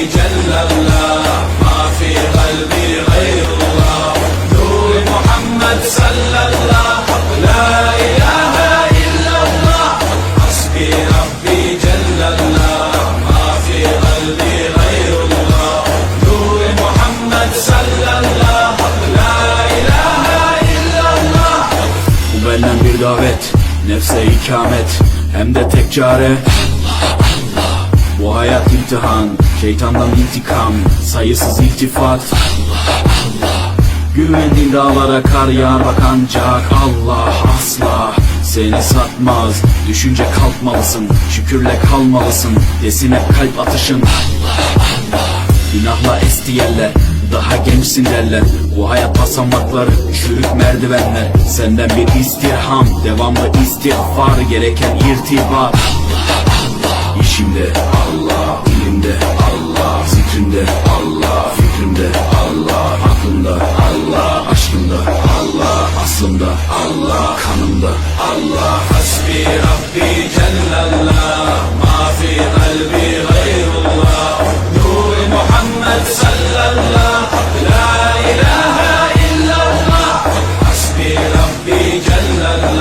جل الله ما في قلبي غير الله نور محمد صلى الله لا إله إلا الله حسبي ربي جل الله ما في قلبي غير الله نور محمد صلى الله لا إله إلا الله Bu benden bir davet Nefse ikamet Hem de tek çare bu hayat imtihan Şeytandan intikam Sayısız iltifat. Güvendiğin dağlara kar yağar bak ancak Allah asla seni satmaz. Düşünce kalkmalısın Şükürle kalmalısın Desin hep kalp atışın. Günahla esti yerler Daha gençsin derler. Bu hayat basamakları Çürük merdivenler. Senden bir istirham Devamlı istiğfar Gereken irtibat İşimde Allah, ilimde Allah, zikrimde Allah, fikrimde Allah, aklımda Allah, aşkımda Allah, aslımda Allah, kanımda Allah. Hasbi Rabbi Cellallah, ma fi kalbi gayrullah, Nur Muhammed sallallah, la ilahe illallah. Hasbi Rabbi Cellallah.